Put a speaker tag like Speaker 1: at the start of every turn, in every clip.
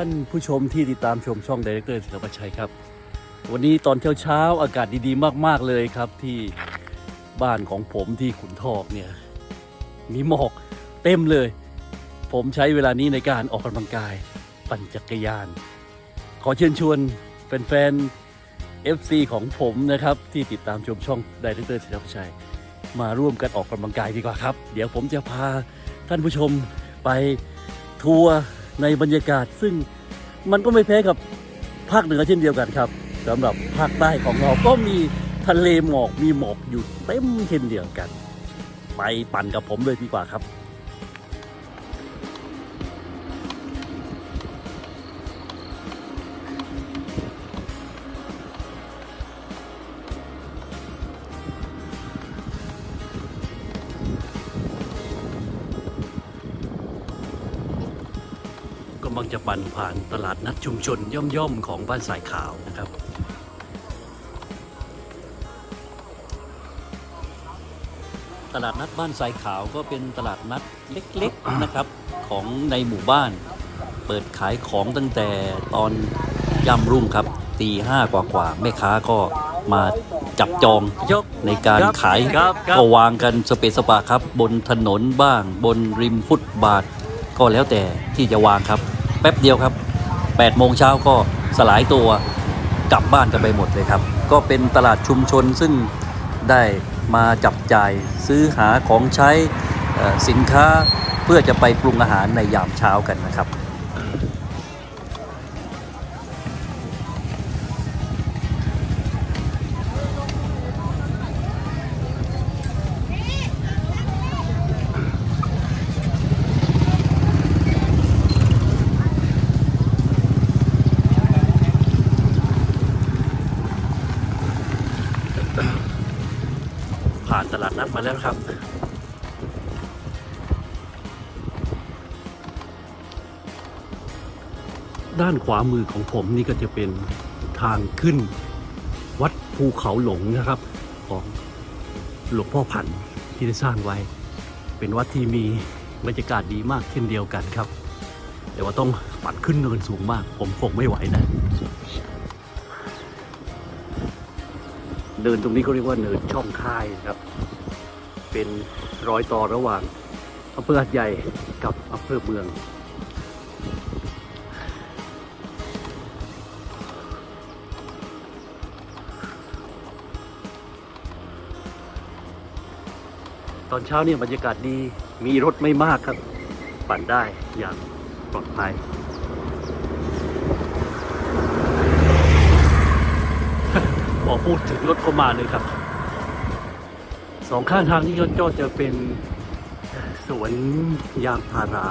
Speaker 1: ท่านผู้ชมที่ติดตามชมช่อง d ด r e c t o r ศิลปชัยครับ วันนี้ตอนเช้าๆอากาศดีๆ มากๆเลยครับที่บ้านของผมที่ขุนทอกเนี่ยมีหมอกเต็มเลย ผมใช้เวลานี้ในการออกกำลังกายปั่นจักรยาน ขอเชิญชวนแฟนๆ FC ของผมนะครับ ที่ติดตามชมช่อง d ด r e c t o r ศิลปชัย มาร่วมกันออกกำลังกายดีกว่าครับ เดี๋ยวผมจะพาท่านผู้ชมไปทัวร์ ในบรรยากาศ ซึ่งมันก็ไม่แพ้กับภาคเหนือเช่นเดียวกันครับสำหรับภาคใต้ของเราก็มีทะเลหมอกมีหมอกอยู่เต็มเช่นเดียวกัน ไปปั่นกับผมเลยดีกว่าครับ กำลังจะปั่นผ่านตลาดนัดชุมชนย่อมๆของบ้านสายขาวนะครับตลาดนัดบ้านสายขาวก็เป็นตลาดนัดเล็กๆนะครับของในหมู่บ้าน เปิดขายของตั้งแต่ตอนย่ำรุ่งครับตีห้ากว่าๆแม่ค้าก็มาจับจองในการขาย
Speaker 2: ครับครับ
Speaker 1: ก็วางกันสเปซสปาครับ บนถนนบ้าง บนริมฟุตบาท ก็แล้วแต่ที่จะวางครับ แป๊บเดียวครับ8โมงเช้าก็สลายตัวกลับบ้านกันไปหมดเลยครับ ก็เป็นตลาดชุมชนซึ่งได้มาจับจ่ายซื้อหาของใช้สินค้าเพื่อจะไปปรุงอาหารในยามเช้ากันนะครับ ผ่านตลาดนัดมาแล้วครับ ด้านขวามือของผมนี่ก็จะเป็นทางขึ้น วัดภูเขาหลงนะครับ ของหลวงพ่อพันที่ได้สร้างไว้ เป็นวัดที่มีบรรยากาศดีมากเช่นเดียวกันครับ แต่ว่าต้องปัดขึ้นเนินสูงมาก ผมคงไม่ไหวนะ เนินตรงนี้ก็เรียกว่าเนินช่องค่ายนะครับ เป็นรอยต่อระหว่างอำเภอหัดใหญ่กับอำเภอเมือง ตอนเช้าเนี่ยบรรยากาศดีมีรถไม่มากครับ ปั่นได้อย่างปลอดภัย พูดถึงรถก็มาเลยครับ สองข้างทางนี้ก็จะเป็นสวนยางพารา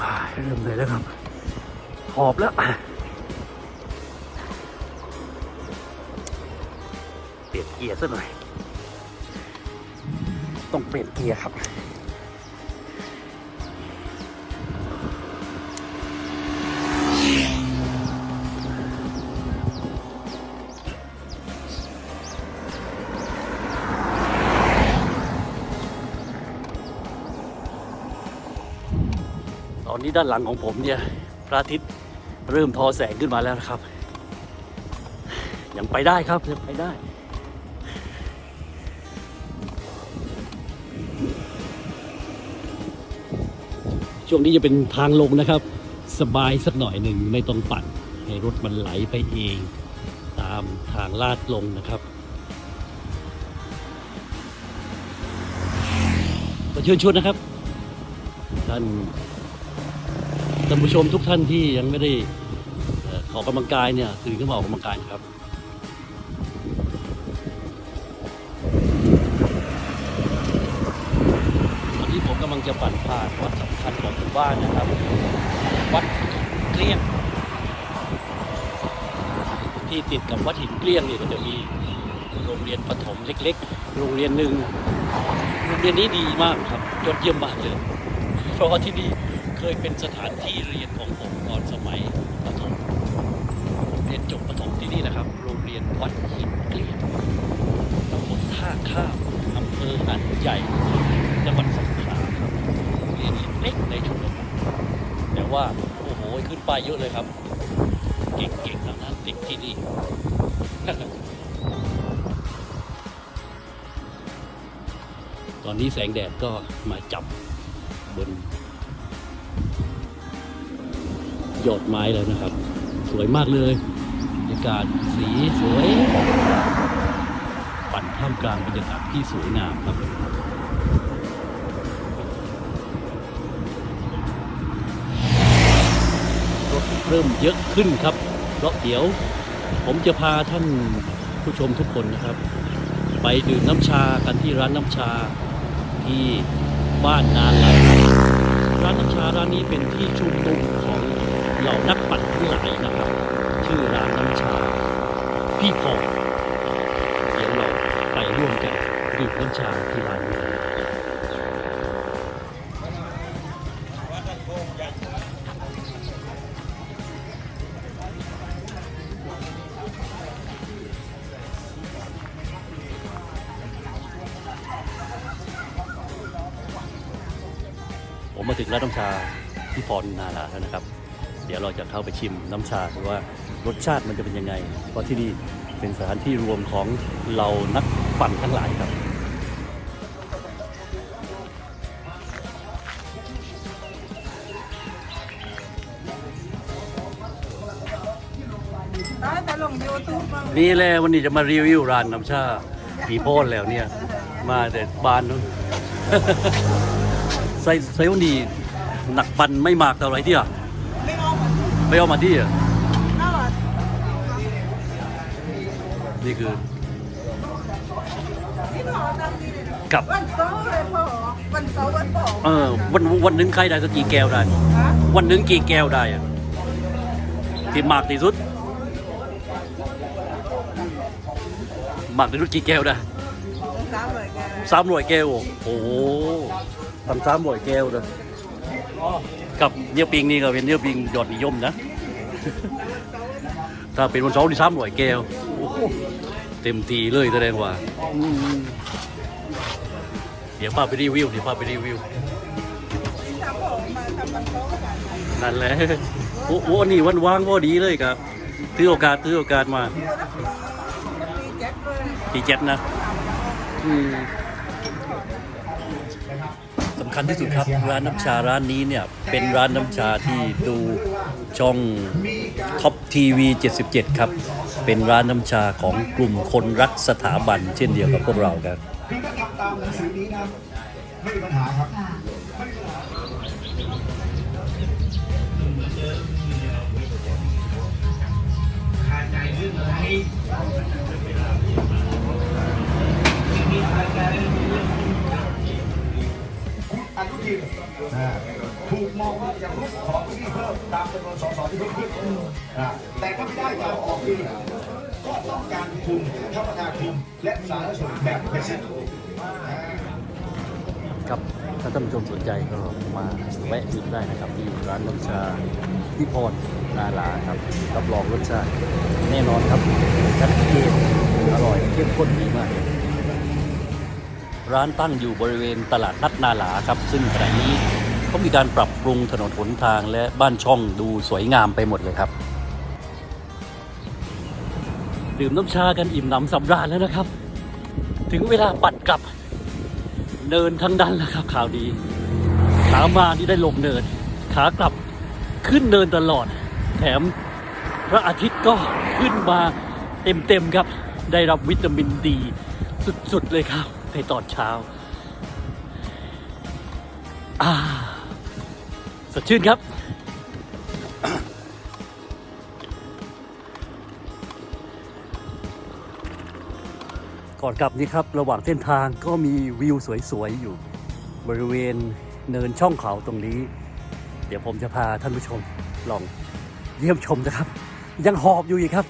Speaker 1: อ่าเริ่มเลยแล้วครับ หอบแล้ว เปลี่ยนเกียร์ซะหน่อย ต้องเปลี่ยนเกียร์ครับ นี้ด้านหลังของผมเนี่ยพระอาทิตย์เริ่มทอแสงขึ้นมาแล้วนะครับ ยังไปได้ครับยังไปได้ ช่วงนี้จะเป็นทางลงนะครับ สบายสักหน่อยหนึ่งไม่ต้องปั่นให้รถมันไหลไปเอง ตามทางลาดลงนะครับขอเชิญชวนนะครับท่าน ท่านผู้ชมทุกท่านที่ยังไม่ได้เอ่อกกำลังกายเนี่ยตื่นขึ้นมาออกกำลังกายครับตอนนี้ผมกำลังจะปั่นผ่านวัดสำคัญของหมู่บ้านนะครับ วัดเกลี้ยง ที่ติดกับวัดหินเกลี้ยงเนี่ยก็จะมีโรงเรียนประถมเล็ก ๆ โรงเรียนหนึ่งโรงเรียนนี้ดีมากครับยอดเยี่ยมมากเลย เพราะว่าที่นี่ เคยเป็นสถานที่เรียนของผมตอนสมัยประถมเรียนจบประถมที่นี่นะครับ โรงเรียนวัดหินเกลียดตำบลท่าข้ามอำเภอหันใหญ่จังหวัดสงขลาครับเรียนเล็กในชุนบทแต่ว่า โอ้โห ขึ้นไปเยอะเลยครับ เก่งๆทั้งนั้นเด็กที่นี่ตอนนี้แสงแดดก็มาจับบน ยอดไม้แล้วนะครับ สวยมากเลยบรรยากาศสีสวย ปั่นท่ามกลางบรรยากาศที่สวยงามครับรถเริ่มเยอะขึ้นครับเพราะเดี๋ยวผมจะพาท่านผู้ชมทุกคนนะครับ ไปดื่มน้ำชากันที่ร้านน้ำชาที่บ้านนาไหลร้านน้ำชาร้านนี้เป็นที่ชุมนุมของ เหล่านักปั่นทั้งหลายนะครับ ชื่อร้านน้ำชา พี่พอเดี๋ยวเราไปร่วมกันดื่มน้ำชาที่ร้านนี้ผมมาถึงร้านน้ำชาที่พรนาลาแล้วนะครับ เดี๋ยวเราจะเข้าไปชิมน้ำชาดูว่ารสชาติมันจะเป็นยังไง เพราะที่นี่เป็นสถานที่รวมของเรานักปั่นทั้งหลายครับนี่แหละวันนี้จะมารีวิวร้านน้ำชาผีโพนแล้วเนี่ย มาแต่บ้านนู้นใส่ใส่วันนี้หนักปันไม่มากเท่าไรที่อะ
Speaker 2: เหมือน
Speaker 1: ไม่เอามาที่อะ
Speaker 2: นี่
Speaker 1: คือ กับ
Speaker 2: วันเสาร์เลยพ่อวันเสาร์วันพ่อ
Speaker 1: เออ วันวันหนึงใครได้สักกี่แก้วได้ วันหนึงกี่แก้วได้อะที่มากที่สุด มากที่สุดกี่แก้วได้
Speaker 2: สามเลยแก
Speaker 1: สามร้อยแก้ว โอ้โหทำสามร้อยแก้วเลย กับเนื้อปิงนี่ก็เป็นเนื้อปิงยอดนิยมนะ ถ้าเป็นวันเสาร์ที่สามร้อยแก้วโอ้โหเต็มทีเลยแสดงว่าอืมเดี๋ยวพาไปรีวิวเดี๋ยวพาไปรีวิว
Speaker 2: ที่ทำผมมาทำวันเสาร์กัน
Speaker 1: นั่นแหละโอ้โหนี่วันว่างพอดีเลยครับถือโอกาสถือโอกาสมา
Speaker 2: ตีแจ็คเลย
Speaker 1: ปีเจ็ดนะ อืมสำ คัญที่สุดครับ ร้านน้ำชาร้านนี้เนี่ยเป็นร้านน้ำชาที่ดูช่องท็อปทีวี 77 ครับ เป็นร้านน้ำชาของกลุ่มคนรักสถาบัน เช่นเดียวกับพวกเราครับ
Speaker 3: พี่ก็ทำตามหนังสือนี้นะไม่มีปัญหาครับคุณอ อนุทินถูกมองว่าจะรุกของที่เพิ่มตามจำนวนสสที่เพิ่มขึ้นนะแต่ถ้าไม่ได้จะเอาออกดีก็ต้องการคุมคมนาคมและสาธารณสุขแบบเบ็ดเสร็จ
Speaker 1: ครับถ้าท่านผู้ชมสนใจก็มาแวะชิมได้นะครับที่ร้านน้ำชาพี่พรนาลาครับรับรองรสชาติแน่นอนครับชัดเจนอร่อยเข้มข้นดีมาก ร้านตั้งอยู่บริเวณตลาดนัดนาหลาครับ ซึ่งขณะนี้เขามีการปรับปรุงถนนหนทางและบ้านช่องดูสวยงามไปหมดเลยครับ ดื่มน้ำชากันอิ่มหนำสำราญแล้วนะครับ ถึงเวลาปัดกลับ เนินทั้งนั้นแหละครับข่าวดีขามานี่ได้ลงเนิน ขากลับขึ้นเนินตลอด แถมพระอาทิตย์ก็ขึ้นมาเต็มๆครับ ได้รับวิตามินดี สุดๆเลยครับ ในตอนเช้าอ่าสดชื่นครับ ก่อนกลับนี่ครับ ระหว่างเส้นทางก็มีวิวสวยๆ อยู่บริเวณเนินช่องเขาตรงนี้ เดี๋ยวผมจะพาท่านผู้ชมลองเยี่ยมชมนะครับ ยังหอบอยู่อีกครับ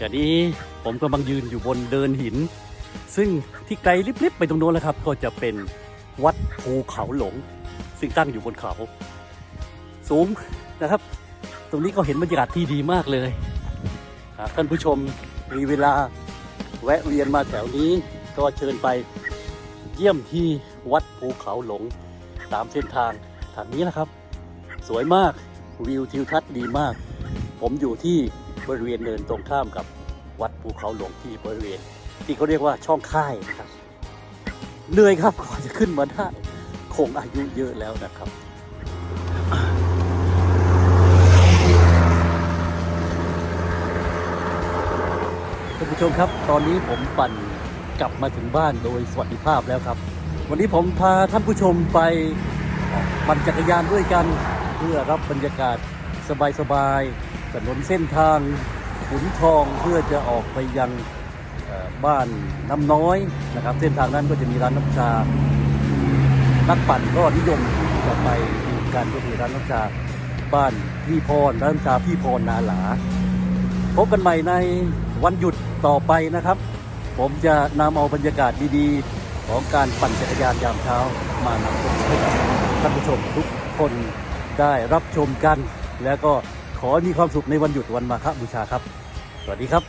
Speaker 1: ต่นี้ผมกำลังยืนอยู่บนเดินหิน ซึ่งที่ไกลลิบๆไปตรงโน้นแล้วครับ ก็จะเป็นวัดภูเขาหลง ซึ่งตั้งอยู่บนเขา สูงนะครับ ตรงนี้ก็เห็นบรรยากาศที่ดีมากเลยหากท่านผู้ชมมีเวลาแวะเวียนมาแถวนี้ก็เชิญไปเยี่ยมที่วัดภูเขาหลง ตามเส้นทางทางนี้นะครับ สวยมากวิวทิวทัศน์ดีมาก ผมอยู่ที่ บริเวณเนินตรงข้ามกับวัดภูเขาหลวงที่บริเวณ ที่เขาเรียกว่าช่องค่ายนะครับเหนื่อยครับกว่าจะขึ้นมาได้คงอายุเยอะแล้วนะครับท่านผู้ชมครับ ตอนนี้ผมปั่นกลับมาถึงบ้านโดยสวัสดิภาพแล้วครับ วันนี้ผมพาท่านผู้ชมไปปั่นจักรยานด้วยกัน เพื่อรับบรรยากาศสบายๆ ถนนเส้นทางขุนทองเพื่อจะออกไปยังบ้านน้ำน้อยนะครับ เส้นทางนั้นก็จะมีร้านน้ำชา นักปั่นก็นิยมจะไปดูกันก็คือร้านน้ำชาบ้านพี่พรร้านน้ำชาพี่พรนาหลา พบกันใหม่ในวันหยุดต่อไปนะครับ ผมจะนำเอาบรรยากาศดีๆ ของการปั่นจักรยานยามเช้ามานำเสนอให้กับท่านผู้ชมทุกคนได้รับชมกันแล้วก็ ขอมีความสุขในวันหยุดวันมาฆบูชาครับ สวัสดีครับ